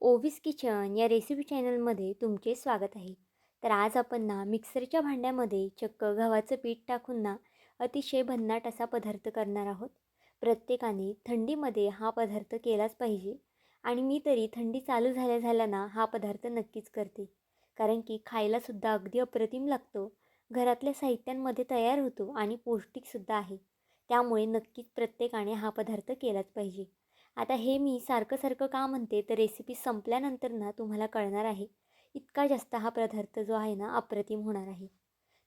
Ovis kitchen या recipe चॅनलमध्ये तुमचे स्वागत आहे. तर आज आपण ना मिक्सरच्या भांड्यामध्ये चक्क गव्हाचं पीठ टाकून ना अतिशय भन्नाट असा पदार्थ करणार आहोत. प्रत्येकाने थंडीमध्ये हा पदार्थ केलाच पाहिजे आणि मी तरी थंडी चालू झाल्या झाल्या ना हा पदार्थ नक्कीच करते. कारण की खायलासुद्धा अगदी अप्रतिम लागतो. घरातल्या साहित्यांमध्ये तयार होतो आणि पौष्टिकसुद्धा आहे. त्यामुळे नक्कीच प्रत्येकाने हा पदार्थ केलाच पाहिजे. आता हे मी सारखं सारखं का म्हणते? तर रेसिपी संपल्यानंतर ना तुम्हाला कळणार आहे. इतका जास्त हा पदार्थ जो आहे ना अप्रतिम होणार आहे.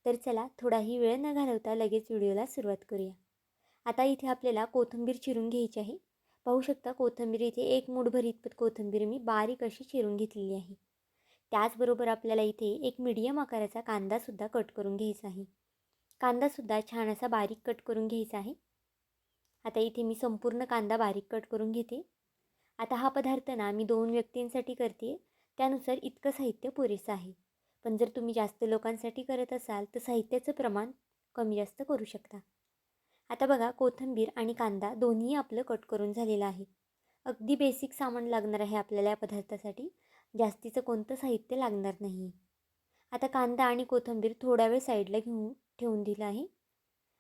तर चला थोडाही वेळ न घालवता लगेच व्हिडिओला सुरुवात करूया. आता इथे आपल्याला कोथिंबीर चिरून घ्यायची आहे. पाहू शकता कोथिंबीर इथे एक मुठभर इतपत कोथिंबीर मी बारीक अशी चिरून घेतलेली आहे. त्याचबरोबर आपल्याला इथे एक मीडियम आकाराचा कांदासुद्धा कट करून घ्यायचा आहे. कांदासुद्धा छान असा बारीक कट करून घ्यायचा आहे. आता इथे मी संपूर्ण कांदा बारीक कट करून घेते. आता हा पदार्थ ना मी दोन व्यक्तींसाठी करते. त्यानुसार इतकं साहित्य पुरेसं आहे. पण जर तुम्ही जास्त लोकांसाठी करत असाल तर साहित्याचं प्रमाण कमी जास्त करू शकता. आता बघा कोथिंबीर आणि कांदा दोन्ही आपलं कट करून झालेलं आहे. अगदी बेसिक सामान लागणार आहे आपल्याला या पदार्थासाठी. जास्तीचं कोणतं साहित्य लागणार नाही. आता कांदा आणि कोथिंबीर थोडा वेळ साईडला घेऊन ठेवून दिलं आहे.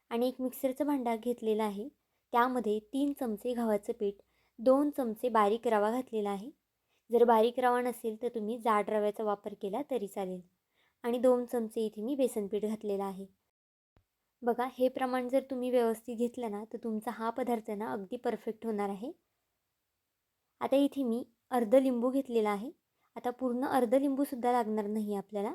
आणि एक मिक्सरचं भांडा घेतलेला आहे. त्यामध्ये तीन चमचे गव्हाचं पीठ दोन चमचे बारीक रवा घातलेला आहे. जर बारीक रवा नसेल तर तुम्ही जाड रव्याचा वापर केला तरी चालेल. आणि दोन चमचे इथे मी बेसन पीठ घातलेलं आहे. बघा हे प्रमाण जर तुम्ही व्यवस्थित घेतलं ना तर तुमचा हा पदार्थ ना अगदी परफेक्ट होणार आहे. आता इथे मी अर्ध लिंबू घेतलेला आहे. आता पूर्ण अर्ध लिंबूसुद्धा लागणार नाही आपल्याला.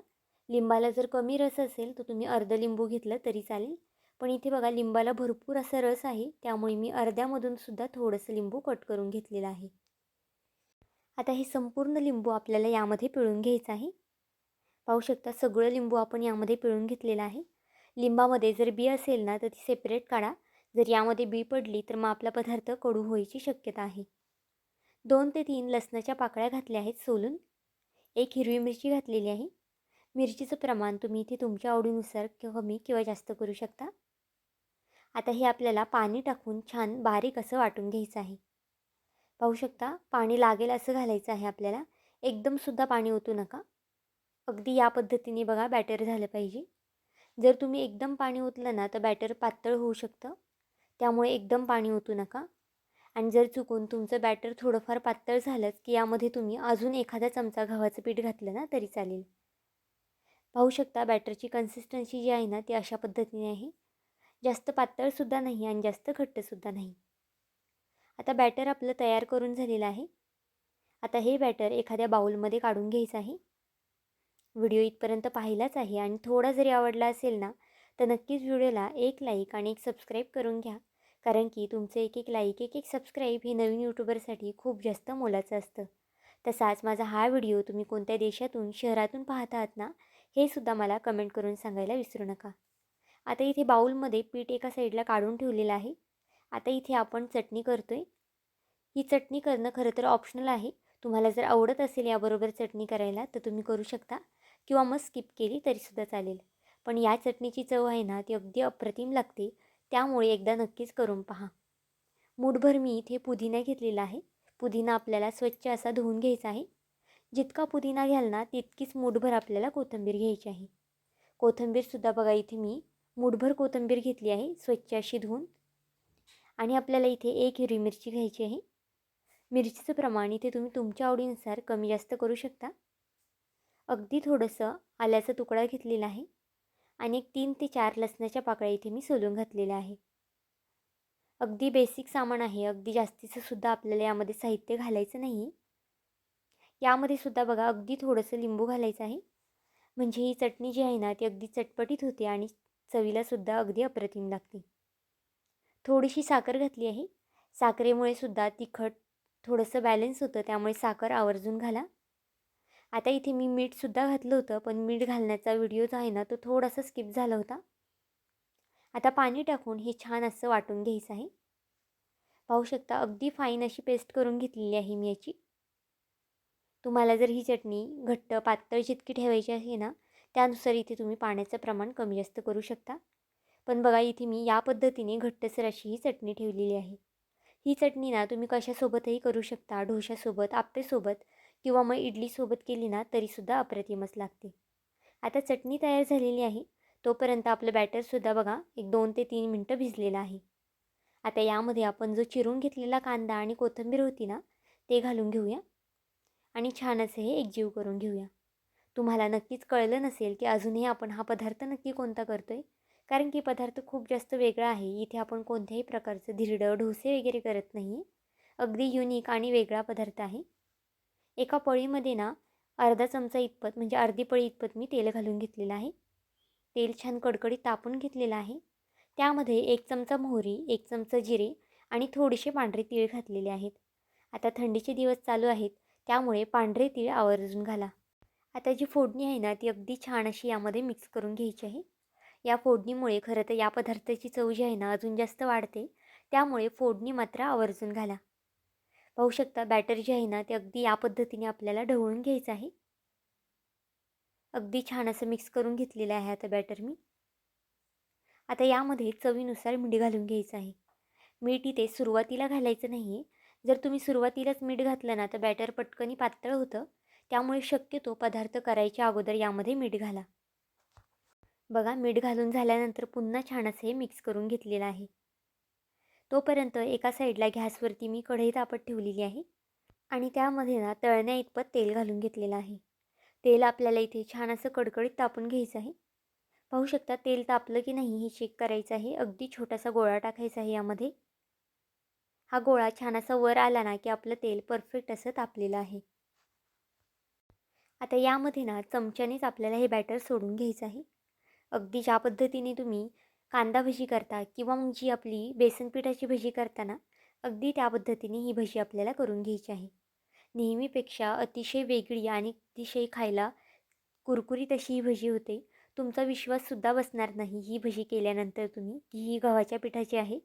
लिंबाला जर कमी रस असेल तर तुम्ही अर्ध लिंबू घेतलं तरी चालेल. पण इथे बघा लिंबाला भरपूर असा रस आहे. त्यामुळे मी अर्ध्यामधून सुद्धा थोडंसं लिंबू कट करून घेतलेलं आहे. आता हे संपूर्ण लिंबू आपल्याला यामध्ये पिळून घ्यायचं आहे. पाहू शकता सगळं लिंबू आपण यामध्ये पिळून घेतलेलं आहे. लिंबामध्ये जर बी असेल ना तर ती सेपरेट काढा. जर यामध्ये बी पडली तर मग आपला पदार्थ कडू व्हायची शक्यता आहे. दोन ते तीन लसणाच्या पाकळ्या घातल्या आहेत सोलून. एक हिरवी मिरची घातलेली आहे. मिरचीचं प्रमाण तुम्ही इथे तुमच्या आवडीनुसार किंवा कमी किंवा जास्त करू शकता. आता हे आपल्याला पाणी टाकून छान बारीक असं वाटून घ्यायचं आहे. पाहू शकता पाणी लागेल असं घालायचं आहे आपल्याला. एकदमसुद्धा पाणी ओतू नका. अगदी या पद्धतीने बघा बॅटर झालं पाहिजे. जर तुम्ही एकदम पाणी ओतलं ना तर बॅटर पातळ होऊ शकतं. त्यामुळे एकदम पाणी ओतू नका. आणि जर चुकून तुमचं बॅटर थोडंफार पातळ झालंच की यामध्ये तुम्ही अजून एखादा चमचा गव्हाचं पीठ घातलं ना तरी चालेल. पाहू शकता बॅटरची कन्सिस्टन्सी जी आहे ना ती अशा पद्धतीने आहे. जास्त पातळसुद्धा नाही आणि जास्त घट्टसुद्धा नाही. आता बॅटर आपलं तयार करून झालेलं आहे. आता हे बॅटर एखाद्या बाऊलमध्ये काढून घ्यायचं आहे. व्हिडिओ इथपर्यंत पाहिलाच आहे आणि थोडा जरी आवडला असेल ना तर नक्कीच व्हिडिओला एक लाईक आणि एक सबस्क्राईब करून घ्या. कारण की तुमचं एक एक लाईक एक एक सबस्क्राईब हे नवीन यूट्यूबरसाठी खूप जास्त मोलाचं असतं. तसाच माझा हा व्हिडिओ तुम्ही कोणत्या देशातून शहरातून पाहत आहात ना हे सुद्धा मला कमेंट करून सांगायला विसरू नका. आता इथे बाऊलमध्ये पीठ एका साईडला काढून ठेवलेलं आहे. आता इथे आपण चटणी करतो आहे ही चटणी करणं खरं तर ऑप्शनल आहे. तुम्हाला जर आवडत असेल याबरोबर चटणी करायला तर तुम्ही करू शकता. किंवा मग स्किप केली तरीसुद्धा चालेल. पण या चटणीची चव आहे ना ती अगदी अप्रतिम लागते. त्यामुळे एकदा नक्कीच करून पहा. मूठभर मी इथे पुदिना घेतलेला आहे. पुदिना आपल्याला स्वच्छ असा धुवून घ्यायचा आहे. जितका पुदिना घ्याल ना तितकीच मूठभर आपल्याला कोथिंबीर घ्यायची आहे. कोथिंबीरसुद्धा बघा इथे मी मूठभर कोथिंबीर घेतली आहे स्वच्छ अशी धुवून. आणि आपल्याला इथे एक हिरवी मिरची घ्यायची आहे. मिरचीचं प्रमाण इथे तुम्ही तुमच्या आवडीनुसार कमी जास्त करू शकता. अगदी थोडंसं आल्याचा तुकडा घेतलेला आहे. आणि एक तीन ते चार लसणाच्या पाकळ्या इथे मी सोलून घातलेल्या आहे. अगदी बेसिक सामान आहे. अगदी जास्तीचं सुद्धा आपल्याला यामध्ये साहित्य घालायचं नाही यामध्ये सुद्धा बघा अगदी थोडंसं लिंबू घालायचं आहे. म्हणजे ही चटणी जी आहे ना ती अगदी चटपटीत होते आणि चवीलासुद्धा अगदी अप्रतिम लागते. थोडीशी साखर घातली आहे. साखरेमुळे सुद्धा तिखट थोडंसं बॅलन्स होतं त्यामुळे साखर आवर्जून घाला. आता इथे मी मीठसुद्धा घातलं होतं पण मीठ घालण्याचा व्हिडिओ जो आहे ना तो थोडासा स्किप झाला होता. आता पाणी टाकून हे छान असं वाटून घ्यायचं आहे. पाहू शकता अगदी फाईन अशी पेस्ट करून घेतलेली आहे मी याची. तुम्हाला जर ही चटणी घट्ट पातळ जितकी ठेवायची आहे ना त्यानुसार इथे तुम्ही पाण्याचं प्रमाण कमी जास्त करू शकता. पण बघा इथे मी या पद्धतीने घट्टसर अशी ही चटणी ठेवलेली आहे. ही चटणी ना तुम्ही कशासोबतही करू शकता ढोशासोबत आप्पेसोबत किंवा मग इडलीसोबत केली ना तरीसुद्धा अप्रतिमच लागते. आता चटणी तयार झालेली आहे. तोपर्यंत आपलं बॅटरसुद्धा बघा एक दोन ते तीन मिनटं भिजलेलं आहे. आता यामध्ये आपण जो चिरून घेतलेला कांदा आणि कोथिंबीर होती ना ते घालून घेऊया. आणि छान असे हे एकजीव करून घेऊया. तुम्हाला नक्कीच कळलं नसेल की अजूनही आपण हा पदार्थ नक्की कोणता करतो आहे कारण की पदार्थ खूप जास्त वेगळा आहे. इथे आपण कोणत्याही प्रकारचं धिरडं ढोसे वगैरे करत नाही अगदी युनिक आणि वेगळा पदार्थ आहे. एका पळीमध्ये ना अर्धा चमचा इतपत म्हणजे अर्धी पळी इतपत मी तेल घालून घेतलेलं आहे. तेल छान कडकडीत तापून घेतलेलं आहे. त्यामध्ये एक चमचा मोहरी एक चमचा जिरे आणि थोडेसे पांढरे तीळ घातलेले आहेत. आता थंडीचे दिवस चालू आहेत. त्यामुळे पांढरे तीळ आवर्जून घाला. आता जी फोडणी आहे ना ती अगदी छान अशी यामध्ये मिक्स करून घ्यायची आहे. या फोडणीमुळे खरं तर या पदार्थाची चव जी आहे ना अजून जास्त वाढते. त्यामुळे फोडणी मात्र आवर्जून घाला. पाहू शकता बॅटर जे आहे ना ते अगदी या पद्धतीने आपल्याला ढवळून घ्यायचं आहे. अगदी छान असं मिक्स करून घेतलेलं आहे आता बॅटर मी. आता यामध्ये चवीनुसार मीठ घालून घ्यायचं आहे. मीठ इथे सुरुवातीला घालायचं नाही आहे जर तुम्ही सुरुवातीलाच मीठ घातलं ना तर बॅटर पटकनी पातळ होतं. त्यामुळे शक्यतो पदार्थ करायच्या अगोदर यामध्ये मीठ घाला. बघा मीठ घालून झाल्यानंतर पुन्हा छान असं हे मिक्स करून घेतलेलं आहे. तोपर्यंत एका साईडला गॅसवरती मी कढई तापत ठेवलेली आहे आणि त्यामध्ये ना तळण्या इतपत तेल घालून घेतलेलं आहे. तेल आपल्याला इथे छान असं कडकडीत तापून घ्यायचं आहे. पाहू शकता तेल तापलं की नाही हे चेक करायचं आहे. अगदी छोटासा गोळा टाकायचा आहे यामध्ये. हा गोळा छान असा वर आला ना की आपलं तेल परफेक्ट असं तापलेलं आहे. आता यामध्ये ना चमच्यानेच आपल्याला हे बॅटर सोडून घ्यायचं आहे. अगदी ज्या पद्धतीने तुम्ही कांदा भजी करता किंवा मग जी आपली बेसन पिठाची भजी करताना अगदी त्या पद्धतीने ही भजी आपल्याला करून घ्यायची आहे. नेहमीपेक्षा अतिशय वेगळी आणि अतिशय खायला कुरकुरीत अशी ही भजी होते. तुमचा विश्वाससुद्धा बसणार नाही ही भजी केल्यानंतर तुम्ही की ही गव्हाच्या पिठाची आहे.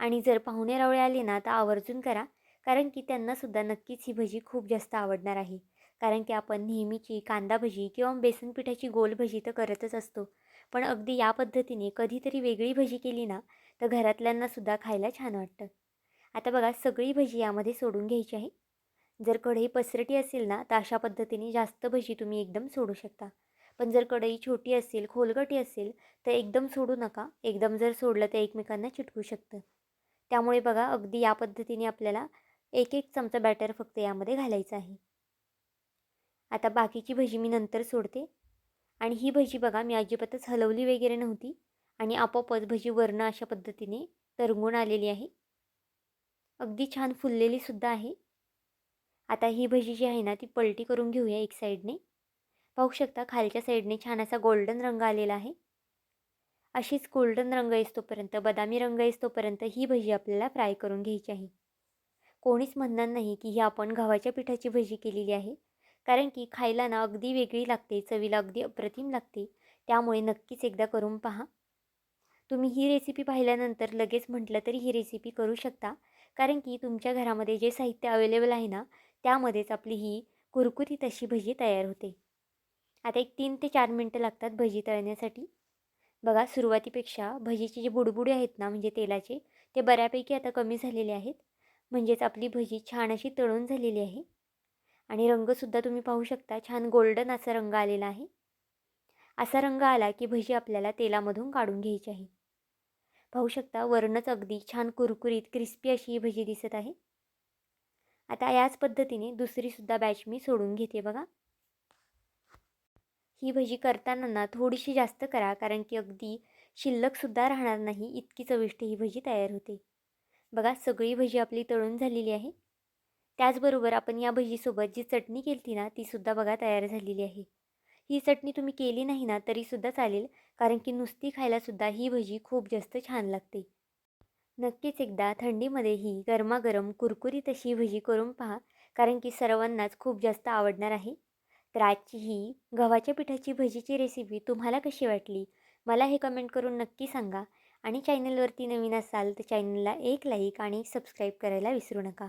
आणि जर पाहुणे रावळे आले ना तर आवर्जून करा कारण की त्यांनासुद्धा नक्कीच ही भजी खूप जास्त आवडणार आहे. कारण की आपण नेहमीची कांदा भजी किंवा बेसन पिठाची गोल भजी तर करतच असतो. पण अगदी या पद्धतीने कधीतरी वेगळी भजी केली ना तर घरातल्यांनासुद्धा खायला छान वाटतं. आता बघा सगळी भजी यामध्ये सोडून घ्यायची आहे. जर कढई पसरटी असेल ना तर अशा पद्धतीने जास्त भजी तुम्ही एकदम सोडू शकता. पण जर कढई छोटी असेल खोलगटी असेल तर एकदम सोडू नका. एकदम जर सोडलं तर एकमेकांना चिटकू शकतं. त्यामुळे बघा अगदी या पद्धतीने आपल्याला एक एक चमचा बॅटर फक्त यामध्ये घालायचं आहे. आता बाकीची भजी मी नंतर सोडते. आणि ही भजी बघा मी अजिबातच हलवली वगैरे नव्हती. आणि आपोआपच भजी वरणं अशा पद्धतीने तरंगून आलेली आहे. अगदी छान फुललेली सुद्धा आहे. आता ही भजी जी आहे ना ती पलटी करून घेऊया एक साईडने. पाहू शकता खालच्या साईडने छान असा गोल्डन रंग आलेला आहे. अशीच गोल्डन रंग येतोपर्यंत बदामी रंग येतोपर्यंत ही भजी आपल्याला फ्राय करून घ्यायची आहे. कोणीच म्हणणार नाही की ही आपण गव्हाच्या पिठाची भजी केलेली आहे. कारण की खायला ना अगदी वेगळी लागते चवीला अगदी अप्रतिम लागते. त्यामुळे नक्कीच एकदा करून पहा. तुम्ही ही रेसिपी पाहिल्यानंतर लगेच म्हटलं तरी ही रेसिपी करू शकता. कारण की तुमच्या घरामध्ये जे साहित्य अवेलेबल आहे ना त्यामध्येच आपली ही कुरकुरीत अशी भजी तयार होते. आता एक तीन ते चार मिनटं लागतात भजी तळण्यासाठी. बघा सुरुवातीपेक्षा भजीचे जे बुडबुडे आहेत ना म्हणजे तेलाचे ते बऱ्यापैकी आता कमी झालेले आहेत. म्हणजेच आपली भजी छान अशी तळून झालेली आहे. आणि रंगसुद्धा तुम्ही पाहू शकता. छान गोल्डन असा रंग आलेला आहे. असा रंग आला की भजी आपल्याला तेलामधून काढून घ्यायची आहे. पाहू शकता वरणच अगदी छान कुरकुरीत क्रिस्पी अशी ही भजी दिसत आहे. आता याच पद्धतीने दुसरीसुद्धा बॅच मी सोडून घेते बघा. ही भजी करताना ना थोडीशी जास्त करा कारण की अगदी शिल्लकसुद्धा राहणार नाही. इतकी चविष्ट ही भजी तयार होते. बघा सगळी भजी आपली तळून झालेली आहे. त्याचबरोबर आपण या भजीसोबत जी चटणी केली ना तीसुद्धा बघा तयार झालेली आहे. ही चटणी तुम्ही केली नाही ना तरीसुद्धा चालेल कारण की नुसती खायलासुद्धा ही भजी खूप जास्त छान लागते. नक्कीच एकदा थंडीमध्ये ही गरमागरम कुरकुरीत अशी भजी करून पहा कारण की सर्वांनाच खूप जास्त आवडणार आहे. तर आजची ही गव्हाच्या पिठाची भजीची रेसिपी तुम्हाला कशी वाटली? मला हे कमेंट करून नक्की सांगा. आणि चॅनलवरती नवीन असाल तर चॅनलला एक लाईक आणि सबस्क्राईब करायला विसरू नका.